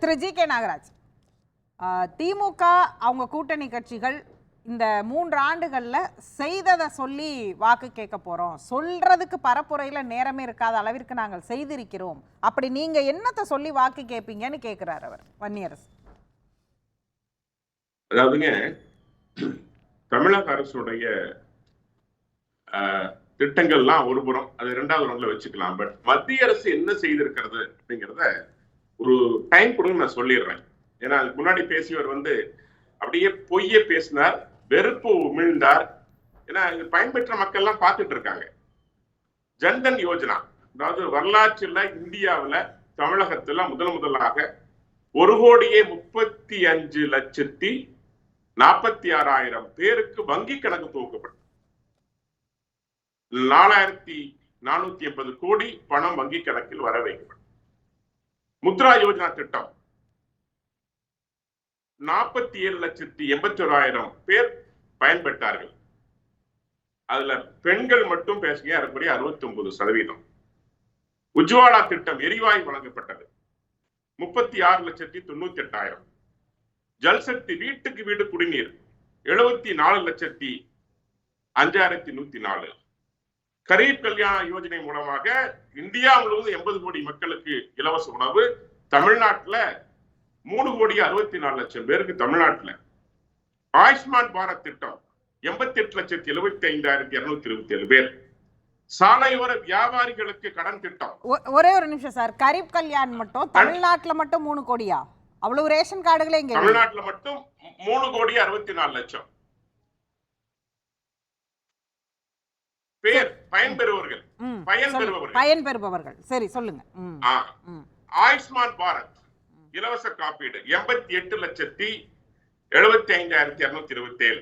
Thiru G K Nagaraj. திமுக அவங்க கூட்டணி கட்சிகள் இந்த மூன்று ஆண்டுகள்ல செய்ததை சொல்லி வாக்கு கேட்க போறோம். சொல்றதுக்கு பரப்புரையில் நேரமே இருக்காத அளவிற்கு நாங்கள் செய்திருக்கிறோம். அப்படி நீங்க என்னத்தை சொல்லி வாக்கு கேட்பீங்கன்னு கேட்குறாரு அவர் வன்னியரசு. அதாவதுங்க தமிழக அரசுடைய திட்டங்கள்லாம் ஒரு புறம் அது ரெண்டாவது ரவுண்ட்ல வச்சுக்கலாம். பட் மத்திய அரசு என்ன செய்திருக்கிறது அப்படிங்கிறத ஒரு டைம் கொடுங்க நான் சொல்லிடுறேன். ஏன்னா அதுக்கு முன்னாடி பேசியவர் வந்து அப்படியே பொய்ய பேசினார் வெறுப்பு உமிழ்ந்தார். ஏன்னா இது பயன்பெற்ற எல்லாம் பார்த்துட்டு இருக்காங்க. ஜன்தன் யோஜனா. அதாவது வரலாற்றில் இந்தியாவில் தமிழகத்துல முதல் முதலாக ஒரு கோடியே முப்பத்தி அஞ்சு லட்சத்தி நாற்பத்தி ஆறாயிரம் பேருக்கு வங்கி கணக்கு துவக்கப்பட்டது. நாலாயிரத்தி நானூத்தி எண்பது கோடி பணம் வங்கி கணக்கில் வர வைக்கப்படும் முத்ரா யோஜனா திட்டம். நாற்பத்தி ஏழு லட்சத்தி எண்பத்தி ஓராயிரம் பேர் பயன்பெற்றார்கள். அதுல பெண்கள் மட்டும் பேசுங்க அதுக்குரிய அறுபத்தி ஒன்பது சதவீதம். உஜ்வாலா திட்டம் எரிவாயு வழங்கப்பட்டது. முப்பத்தி ஆறு லட்சத்தி தொண்ணூத்தி எட்டாயிரம் ஜல்சக்தி வீட்டுக்கு வீடு குடிநீர் எழுபத்தி நாலு லட்சத்தி அஞ்சாயிரத்தி நூத்தி நாலு. கரீப் கல்யாண யோஜனை மூலமாக இந்தியா முழுவதும் எண்பது கோடி மக்களுக்கு இலவச உணவு தமிழ்நாட்டுல மூணு கோடி அறுபத்தி நாலு லட்சம் பேருக்கு தமிழ்நாட்டுல. ஆயுஷ்மான் பாரத் திட்டம் எண்பத்தி எட்டு லட்சத்தி எழுபத்தி ஐந்தாயிரத்தி இருநூத்தி இருபத்தி ஏழு பேர். சாலையோர வியாபாரிகளுக்கு கடன் திட்டம். ஒரே ஒரு நிமிஷம் சார். கரீப் கல்யாண் மட்டும் தமிழ்நாட்டுல மட்டும் மூணு கோடியா? அவ்வளவு ரேஷன் கார்டுகளே இங்க. தமிழ்நாட்டுல மட்டும் மூணு கோடி அறுபத்தி நாலு லட்சம். பேர் பயன்பெறுவர்கள் ம், பயன் சொல்லு. பெறுபவர்கள். பயன் பெறுபவர்கள். சரி சொல்லுங்க. ஆயுஷ்மான் பாரத் இலவச காப்பீடு எண்பத்தி எட்டு லட்சத்தி எழுபத்தி ஐந்தாயிரத்தி இருநூத்தி இருபத்தி ஏழு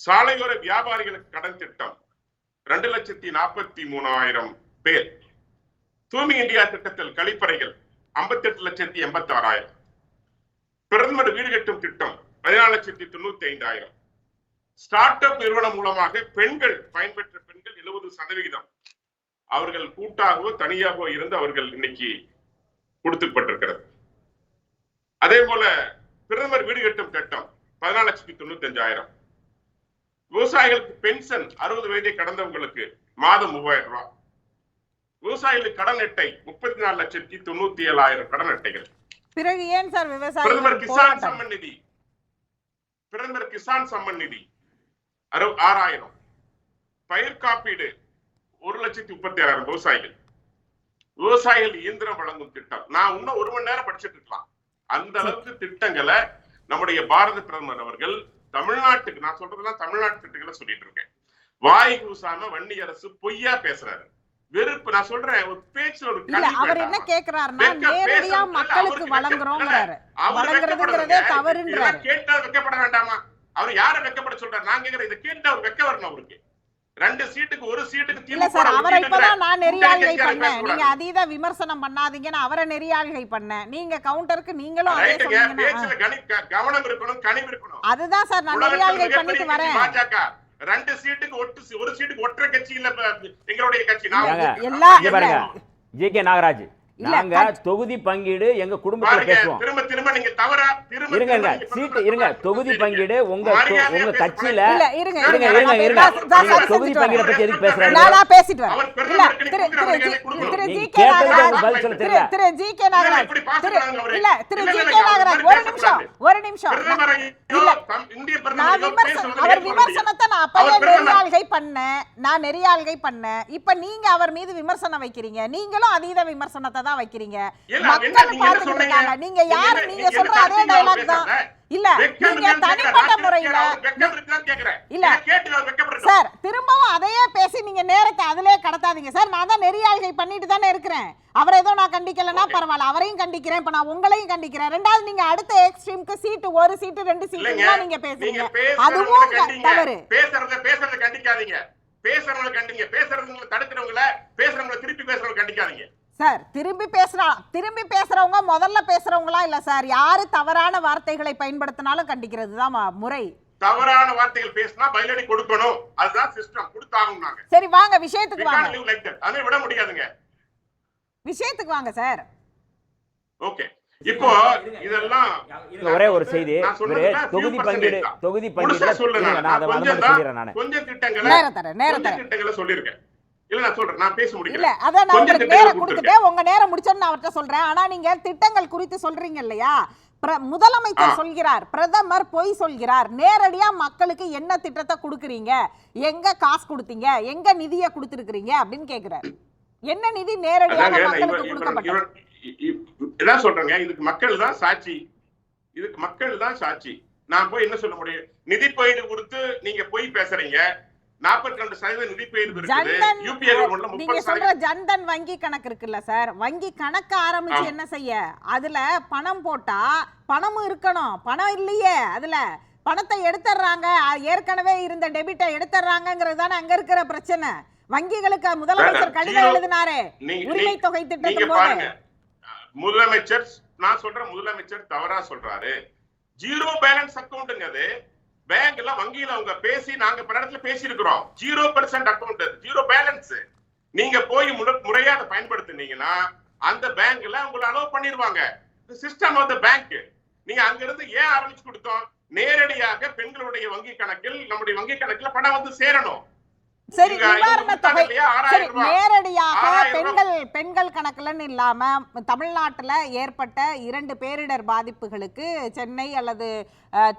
சாலையோர வியாபாரிகளுக்கு கடன் திட்டம் ரெண்டு லட்சத்தி நாற்பத்தி மூணாயிரம் பேர். தூய்மை இந்தியா திட்டத்தில் கழிப்பறைகள் ஐம்பத்தி எட்டு லட்சத்தி எண்பத்தி ஆறாயிரம் பிரதமர் வீடு கட்டும் திட்டம் பதினாலு லட்சத்தி தொண்ணூத்தி ஐந்தாயிரம். ஸ்டார்ட் அப் நிறுவனம் மூலமாக பெண்கள் பயன்பெற்ற பெண்கள் எழுபது சதவிகிதம் அவர்கள் கூட்டாகவோ தனியாகவோ இருந்து அவர்கள் இன்னைக்கு கொடுத்துப்பட்டிருக்கிறது. அதே போல பிரதமர் வீடு கட்டும் திட்டம் பதினாலு லட்சத்தி தொண்ணூத்தி அஞ்சாயிரம் விவசாயிகளுக்கு பென்ஷன் அறுபது வயதை கடந்தவங்களுக்கு மாதம் மூவாயிரம் ரூபாய். விவசாயிகளுக்கு கடன் அட்டை முப்பத்தி நாலு லட்சத்தி தொண்ணூத்தி ஏழாயிரம் கடன் அட்டைகள். பிறகு ஏன் சார் பிரதமர் விவசாயிகள் கிசான் சம்மன் நிதி. பிரதமர் கிசான் சம்மன் நிதி. ஆறாயிரம். பயிர் காப்பீடு ஒரு லட்சத்தி முப்பத்தி ஆறாயிரம் விவசாயிகள். விவசாயிகள் இயந்திரம் வழங்கும் திட்டம். நான் இன்னும் ஒரு மணி நேரம் படிச்சுட்டு இருக்கலாம். அந்த அளவுக்கு திட்டங்களை நம்முடைய பாரத பிரதமர் அவர்கள் தமிழ்நாட்டுக்கு நான் சொல்றதெல்லாம் தமிழ்நாட்டு திட்டங்களை சொல்லிட்டு இருக்கேன். வாய் கூசாம வன்னி அரசு பொய்யா பேசுறாரு. வெறுப்பு நான் சொல்றேன் ஒரு பேச்சுல ஒரு அவர் என்ன? கேக்குறாருன்னா நேரடியா மக்களுக்கு வழங்குறதுங்கிறதே. தவறுன்றாரு. இதெல்லாம் கேட்டா வெக்கப்பட வேண்டாமா? அவர் யார வெக்கப்பட சொல்றாரு? நான் கேக்குறேன் இதை கேட்டு அவர் வெக்க வரணும் அவருக்கு. ரெண்டு சீட்டுக்கு ஒரு சீட்டுக்கு இல்ல சார் அவரை இப்பதான் நான் நெறியாள்கை பண்ணேன். நீங்க. அதீத விமர்சனம் பண்ணாதீங்கன்னு அவரை நெறியாள்கை பண்ணேன். நீங்க கவுண்டருக்கு நீங்களும் அதே ரைட்டுங்க, சொன்னீங்கன்னா. பேச்சுல கனி- க- கவனம் இருக்கணும் கனிவு இருக்கணும். அதுதான் சார் நான் நெறியாள்கை பண்ணிட்டு வரேன். பாஜக. ரெண்டு சீட்டுக்கு ஒட்டு ஒரு சீட்டுக்கு ஒற்றை கட்சி இல்ல எங்களுடைய கட்சி. நான் எல்லா- இங்க பாருங்க. G K Nagaraj. நாங்க தொகுதி பங்கீடு எங்க குடும்பத்துல பேசுவோம் திரும்ப திரும்ப நீங்க தவறா திரும்ப இருங்க இருங்க சீட்டு இருங்க தொகுதி பேசுறீங்க. பங்கீடு உங்க உங்க கட்சியில இல்ல இருங்க இருங்க, இருங்க இருங்க, தொகுதி பங்கீடை. பத்தி எதுக்கு பேசுறாரு? நான் நான் பேசிட்டு வரேன் இல்ல Thiru Thiru G- K Nagaraj Thiru. Thiru G K Nagaraj. இல்ல திரு ஜி கே நாகராஜ் ஒரு நிமிஷம். ஒரு நிமிஷம் இல்ல. நான் விமர்சனம் அவர். விமர்சனத்தை நான் பிரதமர். நெறியாள்கை பண்ணேன் நான் நெறியாள்கை பண்ணேன் இப்ப நீங்க அவர் மீது விமர்சனம் வைக்கிறீங்க நீங்களும் அதீத விமர்சனத்தை தான் வைக்கிறீங்க. மக்கள் பார்த்துட்டு? இருக்காங்க. நீங்க யாரு? நீங்க சொல்ற அதே டைலாக் தான்? இல்ல நீங்க தனிப்பட்ட. முறையில. இல்ல. சார் திரும்பவும் அதையே பேசி நீங்க நேரத்தை அதிலே கடத்தாதீங்க. சார் நான் தான் நெறியாள்கை பண்ணிட்டு தானே இருக்கிறேன். அவரை ஏதோ நான் கண்டிக்கலன்னா. பரவாயில்ல. அவரையும் கண்டிக்கிறேன். இப்ப நான் உங்களையும் கண்டிக்கிறேன். ரெண்டாவது நீங்க அடுத்த எக்ஸ்ட்ரீம்க்கு சீட்டு ஒரு சீட்டு ரெண்டு சீட்டு நீங்க பேசுறீங்க. பேசுறவங்களை அதுவும். தவறு. பேசுறத பேசுறத கண்டிக்காதீங்க. பேசுறவங்களை கண்டிங்க. பேசுறவங்களை தடுக்கிறவங்கள பேசுறவங்களை திருப்பி பேசுறவங்க கண்டிக்காதீங்க. சார் திரும்பி பேசுறா திரும்பி பேசுறவங்க முதல்ல பேசுறவங்களா இல்ல சார்? யாரு தவறான வார்த்தைகளை பயன்படுத்தினாலும் கண்டிக்கிறது தான் முறை. தவறான வார்த்தைகள் பேசினா பதிலடி கொடுக்கணும். அதுதான் சிஸ்டம் கொடுத்தாகும் நாங்க. சரி வாங்க விஷயத்துக்கு வாங்க. அதை விட முடியாதுங்க. விஷயத்துக்கு வாங்க சார். ஓகே இப்போ இதெல்லாம் ஒரே ஒரு செய்தி. தொகுதி பங்கீடு. தொகுதி பங்கீடு நான் கொஞ்சம் மாதிரி தான் சொல்லிடுறேன் நானு. கொஞ்சம் திட்டங்களை நேரம் தரேன் நேரம் திட்டங்களை சொல்லியிருக்கேன். இல்ல நான் சொல்றேன். நான் பேச இல்ல முடியல அதான் நான் கொஞ்சம் உங்களுக்கு திட்டங்களை நேரம் கொடுத்துட்டேன். உங்க நேரம் முடிச்சோன்னு நான் அவர்கிட்ட சொல்றேன். ஆனா நீங்க திட்டங்கள் குறித்து சொல்றீங்க இல்லையா? முதலமைச்சர். சொல்கிறார். பிரதமர் பொய் சொல்கிறார். நேரடியா மக்களுக்கு என்ன திட்டத்தை கொடுக்குறீங்க? எங்க காசு கொடுத்தீங்க? எங்க நிதியை கொடுத்துருக்கீங்க அப்படின்னு கேக்குறாரு. என்ன நிதி நேரடியாக மக்களுக்கு கொடுக்கப்பட்டது? சொல்றேங்க. இதுக்கு மக்கள் தான் சாட்சி. இதுக்கு மக்கள் தான் சாட்சி. நான் போய் என்ன சொல்ல முடியும்? நிதி பயிர் கொடுத்து நீங்க போய் பேசுறீங்க. நாற்பத்தி ரெண்டு இருக்குது. நீங்க சொல்ற ஜன்தன் வங்கி கணக்கு இருக்குல்ல சார். வங்கி கணக்கு ஆரம்பிச்சு. என்ன செய்ய? அதுல பணம் போட்டா பணமும் இருக்கணும். பணம் இல்லையே அதுல. பணத்தை எடுத்துடுறாங்க. அ- ஏற்கனவே இருந்த டெபிட்டை எடுத்துடுறாங்கிறது தானே அங்க இருக்கிற பிரச்சனை. வங்கிகளுக்கு முதலமைச்சர். கடிதம் எழுதினாரு. உரிமை தொகை திட்டத்தின் போது. முதலமைச்சர் நான் சொல்றேன் முதலமைச்சர் தவறா சொல்றாரு. ஜீரோ பேலன்ஸ் அக்கௌண்ட்ங்க அது. பேங்க்ல வங்கியில அவங்க பேசி நாங்க பல இடத்துல பேசி இருக்கிறோம் zero percent account zero balance நீங்க போய் முறையா அதை பயன்படுத்தினீங்கன்னா அந்த பேங்க்ல உங்களை அலோவ் பண்ணிடுவாங்க சிஸ்டம் ஆஃப் த பேங்க் நீங்க அங்க இருந்து ஏன் ஆரம்பிச்சு கொடுத்தோம்? நேரடியாக பெண்களுடைய வங்கி கணக்கில் நம்முடைய வங்கி கணக்குல பணம் வந்து சேரணும். சரி நிவாரண தொகை சரி. நேரடியாக. பெண்கள் பெண்கள் கணக்குலன்னு இல்லாம தமிழ்நாட்டுல ஏற்பட்ட இரண்டு பேரிடர் பாதிப்புகளுக்கு சென்னை அல்லது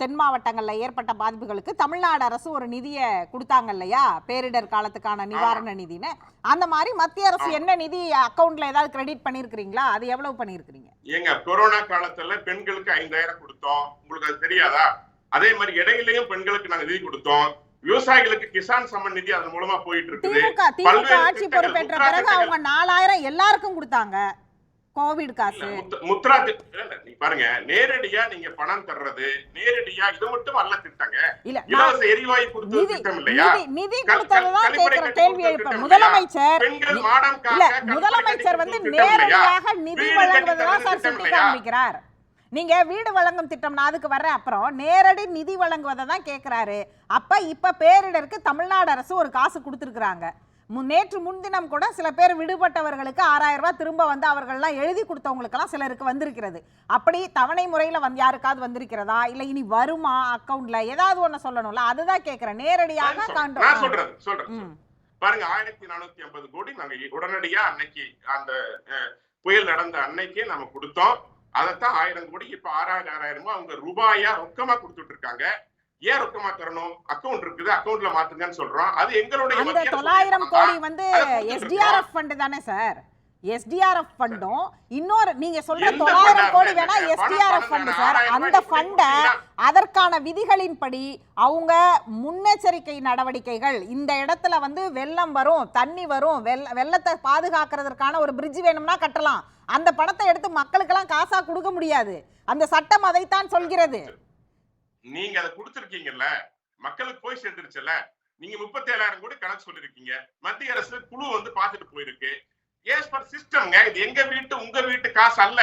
தென் மாவட்டங்கள்ல ஏற்பட்ட பாதிப்புகளுக்கு தமிழ்நாடு அரசு ஒரு நிதியை கொடுத்தாங்க இல்லையா? பேரிடர் காலத்துக்கான நிவாரண நிதின்னு. அந்த மாதிரி மத்திய அரசு. என்ன நிதி அக்கவுண்ட்ல ஏதாவது கிரெடிட் பண்ணிருக்கீங்களா அது எவ்வளவு பண்ணிருக்கீங்க ஏங்க கொரோனா காலத்துல பெண்களுக்கு ஐந்தாயிரம் கொடுத்தோம். உங்களுக்கு அது தெரியாதா? அதே மாதிரி இடையிலயும் பெண்களுக்கு நாங்க நிதி கொடுத்தோம். விவசாயிகளுக்கு கிசான் சம்மன் நிதி அதன் மூலமா போயிட்டு இருக்குது திமுக ஆட்சி பொறுப்பேற்ற பிறகு. அவங்க நாலாயிரம் எல்லாருக்கும் கொடுத்தாங்க கோவிட் காசு முத்- முத்ரா நீ பாருங்க நேரடியா நீங்க பணம் தர்றது நேரடியா இது மட்டும் அல்ல திட்டங்க இலவச எரிவாயு கொடுத்த திட்டம் இல்லையா நிதி கொடுத்ததுதான் கட்டி கேள்வி எழுப்ப முதலமைச்சர் பெண்கள் மாடம் முதலமைச்சர் வந்து? நேரடியாக நிதி வழங்குவதுதான் சார் சுட்டி இல்லையா? காண்பிக்கிறார் நீங்க வீடு வழங்கும் திட்டம் நான் அதுக்கு வர்றேன். அப்புறம் நேரடி நிதி வழங்குவதை தான் கேட்கிறாரு அப்ப இப்ப பேரிடருக்கு தமிழ்நாடு அரசு ஒரு காசு கொடுத்துருக்காங்க நேற்று முன்தினம் கூட சில பேர் விடுபட்டவர்களுக்கு ஆறாயிரம் ரூபாய் திரும்ப வந்து அவர்கள்லாம் எழுதி கொடுத்தவங்களுக்கெல்லாம் சிலருக்கு வந்திருக்கிறது. அப்படி தவணை முறையில வந்து யாருக்காவது வந்திருக்கிறதா? இல்ல இனி வருமா அக்கவுண்ட்ல ஏதாவது ஒண்ணு சொல்லணும்ல அதுதான் கேட்கிறேன் நேரடியாக சொல்றேன். பாருங்க ஆயிரத்தி நானூத்தி ஐம்பது கோடி நாங்க உடனடியா அன்னைக்கு அந்த புயல் நடந்த அன்னைக்கே நம்ம கொடுத்தோம். அதைத்தான் ஆயிரம் கோடி இப்ப ஆறாயிரம் ஆறாயிரமா அவங்க ரூபாயா ரொக்கமா கொடுத்துட்டு இருக்காங்க ஏன் ரொக்கமா தரணும்? அக்கவுண்ட் இருக்குது அக்கவுண்ட்ல மாத்துங்கன்னு சொல்றோம். அது எங்களுடைய தொள்ளாயிரம் கோடி. வந்து எஸ்டிஆர்எஃப் ஃபண்ட் தானே சார் எஸ்டிஆர்எஃப் ஃபண்டும் இன்னொரு நீங்க சொல்ற தொள்ளாயிரம்? கோடி வேணா எஸ்டிஆர்எஃப் ஃபண்ட் சார். அந்த ஃபண்டை அதற்கான விதிகளின்படி அவங்க முன்னெச்சரிக்கை நடவடிக்கைகள் இந்த இடத்துல வந்து வெள்ளம் வரும் தண்ணி வரும் வெள்ள வெள்ளத்தை பாதுகாக்கிறதுக்கான ஒரு பிரிட்ஜ் வேணும்னா கட்டலாம். அந்த பணத்தை எடுத்து மக்களுக்கெல்லாம் காசா கொடுக்க முடியாது. அந்த சட்டம் அதைத்தான் சொல்கிறது. நீங்க அதை கொடுத்திருக்கீங்கல்ல? மக்களுக்கு போய் சேர்ந்துருச்சுல்ல? நீங்க முப்பத்தி ஏழாயிரம் கோடி கணக்கு சொல்லிருக்கீங்க. மத்திய அரசு குழு வந்து பார்த்துட்டு போயிருக்கு. ஏஸ் பர் சிஸ்டம்ங்க இது எங்க வீட்டு உங்க வீட்டு காசு அல்ல.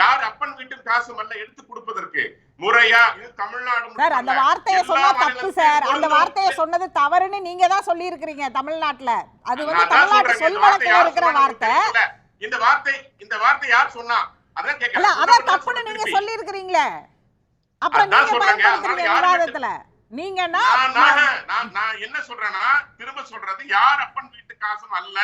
யார் அப்பன் வீட்டு காசு அல்ல எடுத்து கொடுப்பதற்கு. முறையா இது தமிழ்நாடு சார் அந்த. வார்த்தையை சொன்னா தப்பு சார். அந்த. வார்த்தையை சொன்னது தவறுன்னு நீங்க தான் சொல்லி இருக்கிறீங்க தமிழ்நாட்டுல. அது வந்து தமிழ்நாட்டு யார் இருக்கிற வார்த்தை. இந்த வார்த்தை இந்த வார்த்தை யார் சொன்னா அதான் கேட்கறேன் அதான் தப்புன்னு நீங்க. சொல்லி இருக்கிறீங்களே அப்புறம் அதான் நீங்க பயன்படுத்துறீங்க விவாதத்துல. நீங்கன்னா நான் நான் நான் நான் என்ன சொல்றேன்னா திரும்ப சொல்றது யார் அப்பன் வீட்டு காசும் அல்ல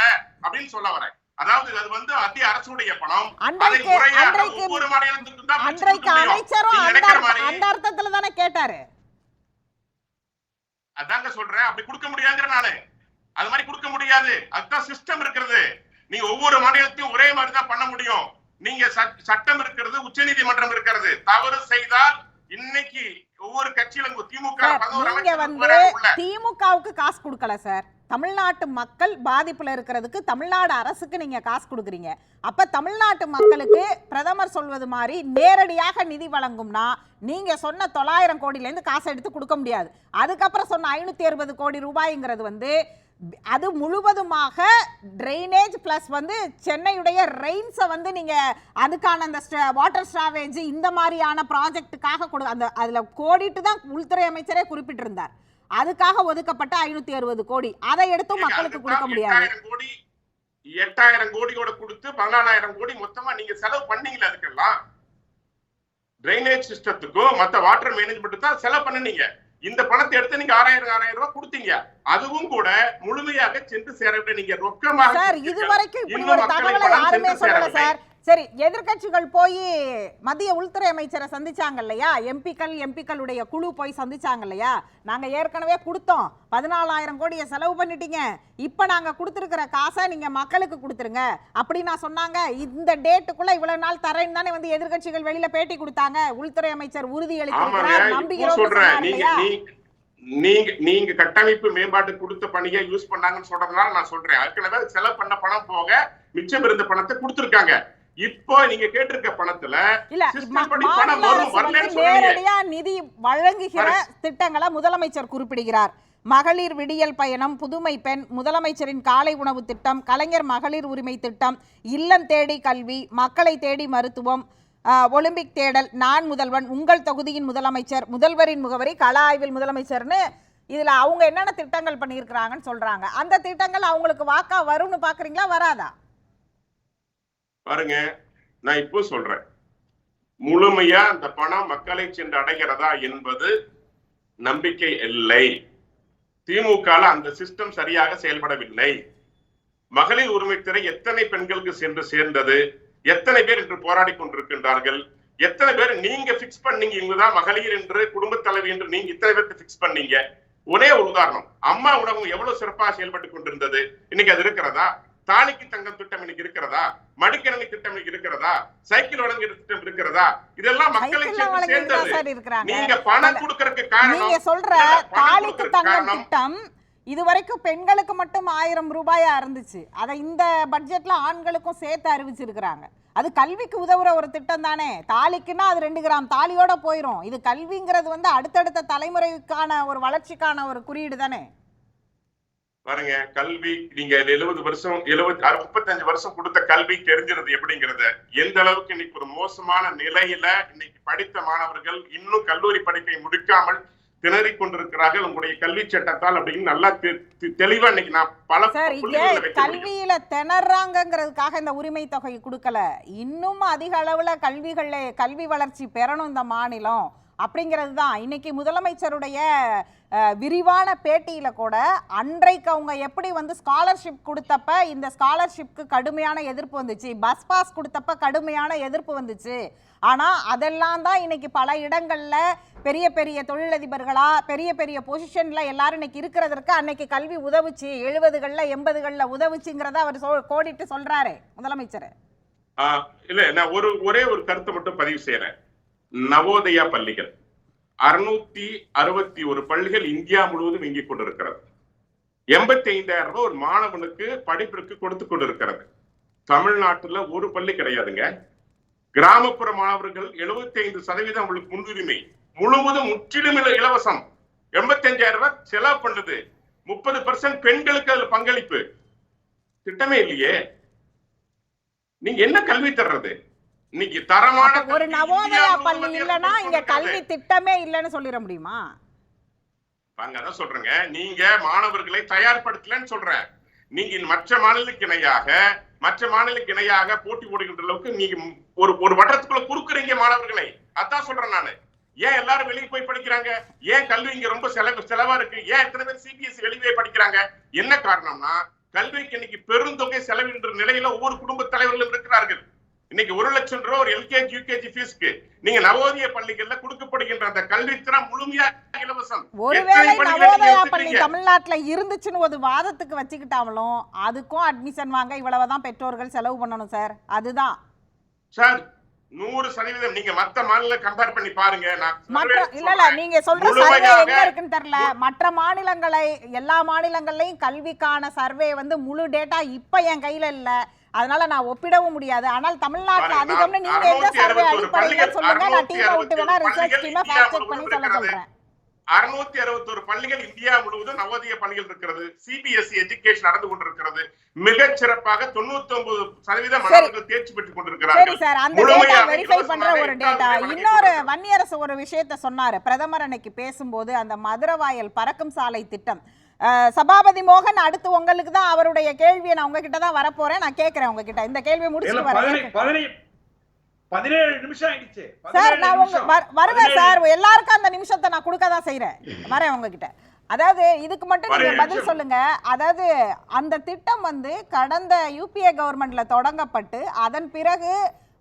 அப்படின்னு சொல்ல வரேன். அதாவது அது வந்து மத்திய அரசுடைய பணம். அன்றைக்கு அன்றைக்கு ஒவ்வொரு மாநிலத்துக்கும் தான் பிரிச்சு அன்றைக்கு. அமைச்சரும் அந்த அந்த அர்த்தத்துல தானே கேட்டாரு. அதாங்க சொல்றேன். அப்படி கொடுக்க முடியாதுங்கிற நானு அது மாதிரி கொடுக்க முடியாது. அதுதான் சிஸ்டம் இருக்கிறது. நீங்க ஒவ்வொரு மாநிலத்தையும் ஒரே மாதிரி தான் பண்ண முடியும். நீங்க சட்- சட்டம் இருக்கிறது உச்சநீதிமன்றம் இருக்கிறது. தவறு செய்தால் இன்னைக்கு ஒவ்வொரு கட்சியிலும் திமுக. திமுகவுக்கு காசு கொடுக்கல சார். தமிழ்நாட்டு மக்கள் பாதிப்பில் இருக்கிறதுக்கு தமிழ்நாடு அரசுக்கு நீங்கள் காசு கொடுக்குறீங்க. அப்போ தமிழ்நாட்டு மக்களுக்கு பிரதமர் சொல்வது மாதிரி நேரடியாக நிதி வழங்கும்னா நீங்கள் சொன்ன தொள்ளாயிரம் கோடியிலேருந்து காசை எடுத்து கொடுக்க முடியாது. அதுக்கப்புறம் சொன்ன ஐநூற்றி அறுபது கோடி ரூபாய்ங்கிறது வந்து அது முழுவதுமாக ட்ரைனேஜ் ப்ளஸ் வந்து சென்னையுடைய ரெயின்ஸை வந்து நீங்கள் அதுக்கான அந்த வாட்டர் ஸ்டாவேஜ் இந்த மாதிரியான ப்ராஜெக்ட்டுக்காக கொடு அந்த அதில் கோடிட்டு தான் உள்துறை அமைச்சரே குறிப்பிட்டிருந்தார். அதுக்காக ஒதுக்கப்பட்ட ஐநூத்தி அறுபது கோடி. அதை எடுத்து மக்களுக்கு கொடுக்க முடியாது. கோடி எட்டாயிரம் கோடியோட கொடுத்து பதினாலாயிரம் கோடி மொத்தமா நீங்க செலவு பண்ணீங்களா அதுக்கெல்லாம். டிரைனேஜ் சிஸ்டத்துக்கும் மத்த வாட்டர் மேனேஜ்மெண்ட் தான் செலவு பண்ணுனீங்க. இந்த பணத்தை எடுத்து நீங்க ஆறாயிரம் ஆறாயிரம் ரூபாய் கொடுத்தீங்க. அதுவும் கூட முழுமையாக சென்று சேரவில்லை. நீங்க ரொக்கமாக சார் கொடுத்தீங்க. இது வரைக்கும் இப்படி ஒரு தகவலை யாருமே சொல்லல. சார். சரி எதிர்க்கட்சிகள் போய் மத்திய உள்துறை அமைச்சரை சந்திச்சாங்க இல்லையா? எம்பிக்கள் எம்பிக்களுடைய குழு போய் சந்திச்சாங்க இல்லையா? நாங்க ஏற்கனவே கொடுத்தோம். பதினாலாயிரம் கோடியை செலவு பண்ணிட்டீங்க. இப்ப நாங்க கொடுத்துருக்கிற காசை நீங்க மக்களுக்கு கொடுத்துருங்க. அப்படி நான் சொன்னாங்க. இந்த டேட்டுக்குள்ள இவ்வளவு நாள் தரேன்னு தானே வந்து எதிர்க்கட்சிகள் வெளியில பேட்டி கொடுத்தாங்க. உள்துறை அமைச்சர் உறுதி அளித்திருக்கிறார் நம்புகிறோம் நீங்க நீங்க கட்டமைப்பு மேம்பாட்டு கொடுத்த பணியை யூஸ் பண்ணாங்கன்னு சொல்றதுனால நான் சொல்றேன். ஏற்கனவே செலவு பண்ண பணம் போக மிச்சம் இருந்த பணத்தை கொடுத்திருக்காங்க. இப்போ நீங்க கேட்டிருக்க பணத்துல நேரடியா நிதி வழங்குகிற திட்டங்களை முதலமைச்சர் குறிப்பிடுகிறார். மகளிர் விடியல் பயணம் புதுமை பெண் முதலமைச்சரின் காலை உணவு திட்டம் கலைஞர் மகளிர் உரிமை திட்டம் இல்லம் தேடி கல்வி மக்களை தேடி மருத்துவம் ஒலிம்பிக் தேடல் நான் முதல்வன் உங்கள் தொகுதியின் முதலமைச்சர் முதல்வரின் முகவரி கள ஆய்வில் முதலமைச்சர்னு இதுல அவங்க என்னென்ன திட்டங்கள் பண்ணியிருக்கிறாங்கன்னு சொல்றாங்க. அந்த திட்டங்கள் அவங்களுக்கு வாக்கா வரும்னு பாக்குறீங்களா? வராதா? பாருங்க நான் இப்போ சொல்றேன். முழுமையா அந்த பணம் மக்களை சென்று அடைகிறதா என்பது நம்பிக்கை இல்லை. திமுக அந்த சிஸ்டம் சரியாக செயல்படவில்லை. மகளிர் உரிமைத்துறை எத்தனை பெண்களுக்கு சென்று சேர்ந்தது? எத்தனை பேர் இன்று போராடி கொண்டிருக்கின்றார்கள்? எத்தனை பேர் நீங்க பிக்ஸ் பண்ணீங்க இவங்கதான் மகளிர் என்று குடும்ப தலைவி என்று நீங்க இத்தனை பேருக்கு பிக்ஸ் பண்ணீங்க? ஒரே ஒரு உதாரணம். அம்மா உணவு எவ்வளவு சிறப்பாக செயல்பட்டு கொண்டிருந்தது? இன்னைக்கு அது இருக்கிறதா? தாலிக்கு தங்கம் திட்டம் இன்னைக்கு இருக்கிறதா? மடிக்கணினி திட்டம் இன்னைக்கு இருக்கிறதா? சைக்கிள் வழங்குகிற திட்டம் இருக்கிறதா? இதெல்லாம் மக்களை சேர்ந்தது. நீங்க பணம் கொடுக்கறதுக்கு காரணம் நீங்க சொல்ற தாலிக்கு தங்கம் திட்டம் இதுவரைக்கும் பெண்களுக்கு மட்டும் ஆயிரம் ரூபாயா இருந்துச்சு. அதை இந்த பட்ஜெட்ல ஆண்களுக்கும் சேர்த்து அறிவிச்சிருக்கிறாங்க. அது கல்விக்கு உதவுற ஒரு திட்டம் தானே. தாலிக்குன்னா அது ரெண்டு கிராம். தாலியோட போயிடும் இது கல்விங்கிறது வந்து அடுத்தடுத்த தலைமுறைக்கான ஒரு வளர்ச்சிக்கான ஒரு குறியீடு தானே. பாருங்க கல்வி நீங்க எழுபது வருஷம் எழுபது முப்பத்தஞ்சு வருஷம் கொடுத்த கல்வி தெரிஞ்சிருது எப்படிங்கறத. எந்த அளவுக்கு இன்னைக்கு ஒரு மோசமான நிலையில இன்னைக்கு படித்த மாணவர்கள் இன்னும் கல்லூரி படிப்பை முடிக்காமல் திணறிக் கொண்டிருக்கிறார்கள் உங்களுடைய கல்வி சட்டத்தால் அப்படின்னு நல்லா தெளிவா இன்னைக்கு நான் பல. கல்வியில திணறாங்கங்கிறதுக்காக இந்த உரிமை தொகை கொடுக்கல. இன்னும் அதிக அளவுல கல்விகள்ல கல்வி வளர்ச்சி பெறணும் இந்த மாநிலம். அப்படிங்கிறது தான் இன்னைக்கு முதலமைச்சருடைய விரிவான பேட்டியில் கூட அன்றைக்கு அவங்க எப்படி வந்து ஸ்காலர்ஷிப் கொடுத்தப்ப இந்த ஸ்காலர்ஷிப்க்கு கடுமையான எதிர்ப்பு வந்துச்சு. பஸ் பாஸ் கொடுத்தப்ப கடுமையான எதிர்ப்பு வந்துச்சு. ஆனால் அதெல்லாம் தான் இன்னைக்கு பல இடங்களில் பெரிய பெரிய தொழிலதிபர்களாக பெரிய பெரிய பொசிஷனில் எல்லாரும் இன்னைக்கு இருக்கிறதற்கு அன்னைக்கு கல்வி உதவுச்சு. எழுபதுகளில் எண்பதுகளில் உதவுச்சுங்கிறத அவர் சொ- கோடிட்டு சொல்கிறாரு முதலமைச்சர். இல்லை நான் ஒரு ஒரே ஒரு கருத்தை மட்டும் பதிவு செய்கிறேன் நவோதயா பள்ளிகள். அறுநூத்தி அறுபத்தி ஒரு பள்ளிகள் இந்தியா முழுவதும் இயங்கிக் கொண்டிருக்கிறது. எண்பத்தி ஐந்தாயிரம் ரூபாய் ஒரு மாணவனுக்கு படிப்பிற்கு கொடுத்து கொண்டிருக்கிறது. தமிழ்நாட்டுல ஒரு பள்ளி கிடையாதுங்க. கிராமப்புற மாணவர்கள் 75% ஐந்து சதவீதம் அவங்களுக்கு முன்னுரிமை. முழுவதும் முற்றிலும் இலவசம். எண்பத்தி அஞ்சாயிரம் ரூபாய் செலவு பண்ணுது. முப்பது பெர்சன்ட் பெண்களுக்கு அதுல பங்களிப்பு. திட்டமே இல்லையே. நீங்க என்ன கல்வி தர்றது? இன்னைக்கு தரமான ஒரு நவோதயா பள்ளி இல்லைன்னா இங்க. கல்வி திட்டமே இல்லைன்னு சொல்லிட முடியுமா? அதான் சொல்றேங்க. நீங்க மாணவர்களை தயார்படுத்தலன்னு சொல்றேன். நீங்க மற்ற மாநிலக்கு இணையாக மற்ற மாநிலக்கு இணையாக போட்டி போடுகின்ற அளவுக்கு நீங்க ஒரு ஒரு வட்டத்துக்குள்ள குறுக்குறீங்க மாணவர்களை. அதான் சொல்றேன் நானு. ஏன் எல்லாரும் வெளியே போய் படிக்கிறாங்க? ஏன் கல்வி இங்க ரொம்ப செலவு செலவா இருக்கு? ஏன் இத்தனை பேர் சிபிஎஸ்சி வெளியே போய் படிக்கிறாங்க? என்ன காரணம்னா கல்விக்கு இன்னைக்கு பெருந்தொகை செலவின்ற நிலையில ஒவ்வொரு குடும்ப தலைவர்களும் இருக்கிறார்கள். இன்னைக்கு ஒரு லட்சம் ரூபாய் ஒரு எல்கேஜி யூகேஜி ஃபீஸ்க்கு நீங்க நவோதய பள்ளிகள்ல கொடுக்கப்படுகின்ற அந்த கல்வித்தரம் முழுமையா இலவசம். ஒருவேளை நவோதயா பள்ளி? தமிழ்நாட்டுல இருந்துச்சுன்னு ஒரு வாதத்துக்கு வச்சுக்கிட்டாமலும் அதுக்கும் அட்மிஷன் வாங்க இவ்வளவுதான் பெற்றோர்கள் செலவு பண்ணணும் சார் அதுதான். சார் நூறு சதவீதம் நீங்க மத்த மாநில கம்பேர் பண்ணி பாருங்க. நான் மற்ற இல்ல இல்ல. நீங்க சொல்ற சர்வே முழுமையாக எங்க இருக்குன்னு தெரியல. மற்ற மாநிலங்களை எல்லா மாநிலங்கள்லயும் கல்விக்கான சர்வே வந்து முழு டேட்டா இப்ப என் கையில இல்ல. அதனால நான் ஒப்பிடவும் முடியாது. ஆனால் தமிழ்நாட்டுல அதிகம்னு நீங்க எந்த சர்வே 661 அடிப்படையில பள்ளிகள், சொல்லுங்க நான் டீமை விட்டு வேணா 661 ரிசர்ச் டீமை ஃபேக்ட் செக் பண்ணி சொல்ல. சொல்றேன். அறுநூத்தி அறுபத்தொரு பள்ளிகள் இந்தியா முழுவதும் நவோதய பள்ளிகள் இருக்கிறது. சிபிஎஸ்இ எஜுகேஷன் நடந்து கொண்டிருக்கிறது. மிகச் சிறப்பாக தொண்ணூத்தி ஒன்பது சதவீதம் சரி. மாணவர்கள் தேர்ச்சி பெற்றுக் கொண்டிருக்கிறார்கள். சார் அந்த டேட்டா வெரிஃபை பண்ற ஒரு டேட்டா இன்னொரு. வன்னியரசு ஒரு விஷயத்த சொன்னாரு. பிரதமர் அன்னைக்கு பேசும்போது அந்த மதுரவாயல் பறக்கும் சாலை திட்டம். சபாபதி மோகன் அடுத்து உங்களுக்கு தான் அவருடைய கேள்வியை நான் உங்ககிட்ட தான் வரப்போறேன். நான் கேட்கிறேன் உங்ககிட்ட. இந்த கேள்வியை முடிச்சுட்டு வரேன். பதினை பதினேழு நிமிஷம் ஆயிடுச்சு. சார் நான் உங்க வருவேன் சார். எல்லாருக்கும் அந்த நிமிஷத்தை நான் கொடுக்க தான் செய்யறேன் வரேன் உங்ககிட்ட. அதாவது இதுக்கு மட்டும் நீங்க. பதில் சொல்லுங்க. அதாவது அந்த திட்டம் வந்து கடந்த யூபிஏ கவர்மெண்ட்ல தொடங்கப்பட்டு அதன் பிறகு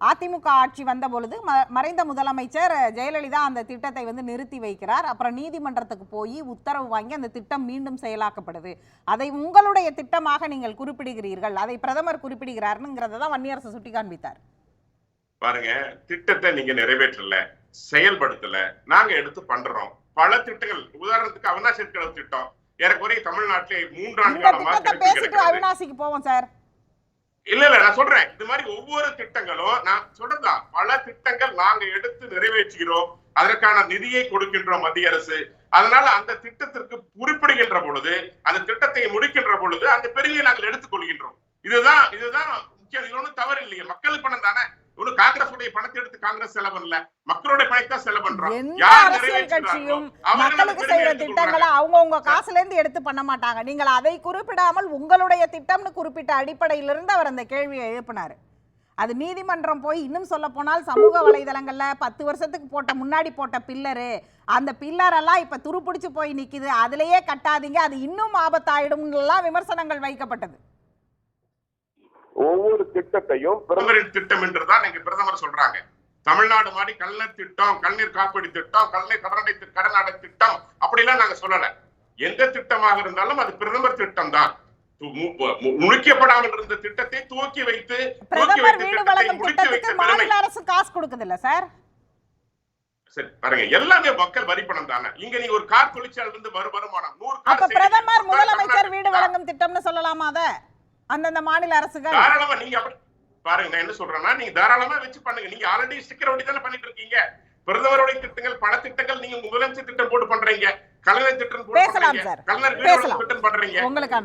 அதிமுக ஆட்சி வந்த பொழுது மறைந்த முதலமைச்சர் ஜெயலலிதா அந்த திட்டத்தை வந்து நிறுத்தி வைக்கிறார். அப்புறம் நீதிமன்றத்துக்கு போய் உத்தரவு வாங்கி அந்த திட்டம் மீண்டும் செயலாக்கப்படுது. அதை உங்களுடைய திட்டமாக நீங்கள் குறிப்பிடுகிறீர்கள். அதை பிரதமர் குறிப்பிடுகிறாருங்கிறத தான் வன்னியரசு சுட்டி காண்பித்தார் பாருங்க திட்டத்தை நீங்க நிறைவேற்றல செயல்படுத்தல நாங்க எடுத்து பண்றோம். பல திட்டங்கள் உதாரணத்துக்கு அவினாசி திட்டம். ஏறக்குறைய தமிழ்நாட்டிலே மூன்றாண்டு பேசிட்டு. அவினாசிக்கு போவோம் சார். இல்ல இல்ல நான் சொல்றேன். இது மாதிரி ஒவ்வொரு திட்டங்களும் நான் சொல்றதுதான் பல திட்டங்கள் நாங்க எடுத்து நிறைவேற்றுகிறோம். அதற்கான நிதியை கொடுக்கின்றோம் மத்திய அரசு. அதனால அந்த திட்டத்திற்கு குறிப்பிடுகின்ற பொழுது அந்த திட்டத்தை முடிக்கின்ற பொழுது அந்த பெருமையை நாங்கள் எடுத்துக் கொள்கின்றோம் இதுதான் இதுதான் முக்கியம். இது ஒண்ணும் தவறு இல்லையே மக்கள் பணம் தானே? ஒன்னும் காங்கிரஸ் பணத்தை எடுத்து காங்கிரஸ் செலவு பண்ணல. மக்களுடைய பணத்தை செலவு பண்றோம் யார் அந்த மக்களுக்கு செய்யற திட்டங்களை. அவங்கவங்க காசுல இருந்து எடுத்து பண்ண மாட்டாங்க. நீங்கள் அதை குறிப்பிடாமல் உங்களுடைய திட்டம்னு குறிப்பிட்ட அடிப்படையிலிருந்து அவர் அந்த கேள்வியை எழுப்பினாரு. அது நீதிமன்றம் போய் இன்னும் சொல்ல போனால் சமூக வலைதளங்கள்ல பத்து வருஷத்துக்கு போட்ட முன்னாடி போட்ட பில்லரு. அந்த பில்லர் எல்லாம் இப்ப துருப்பிடிச்சு போய் நிக்குது. அதுலயே கட்டாதீங்க. அது இன்னும் ஆபத்தாயிடும்லாம் விமர்சனங்கள் வைக்கப்பட்டது. ஒவ்வொரு திட்டத்தையும் பிரதமர் பிரதமரின் திட்டம் என்றுதான் எங்க பிரதமர் சொல்றாங்க. தமிழ்நாடு மாதிரி கலைஞர் திட்டம் கலைஞர் காப்பீடு திட்டம் கலைஞர் கடனடை கடன் அடை திட்டம் அப்படிலாம் நாங்க சொல்லல. எந்த திட்டமாக இருந்தாலும் அது பிரதமர் திட்டம் தான் து- மு- மு- முடிக்கப்படாமல் இருந்த திட்டத்தை துவக்கி வைத்து துவக்கி வைத்த வீடு திட்டத்தை முடித்து வைத்த திட்டத்துக்கு பெருமை மாநில அரசு காசு கொடுக்குது இல்ல சார்? சரி பாருங்க எல்லாமே மக்கள் வரி பணம் தானே. இங்க நீங்க ஒரு கார் தொழிற்சாலை இருந்து வரும் வருமானம் நூறு. பிரதமர் முதலமைச்சர் வீடு வழங்கும் திட்டம்னு சொல்லலாமா அத? அந்தந்த மாநில அரசுகள். தாராளமா நீங்க பாருங்க நான் என்ன சொல்றேன்னா நீங்க தாராளமா வச்சு பண்ணுங்க. நீங்க ஆல்ரெடி ஸ்டிக்கர் ஒட்டி தானே பண்ணிட்டு இருக்கீங்க. பிரதமருடைய திட்டங்கள் பல திட்டங்கள் நீங்க முதலமைச்சர் திட்டம் போட்டு பண்றீங்க. கலைஞர் திட்டம் போட்டு. கலைஞர் திட்டம் பண்றீங்க. உங்களுக்கான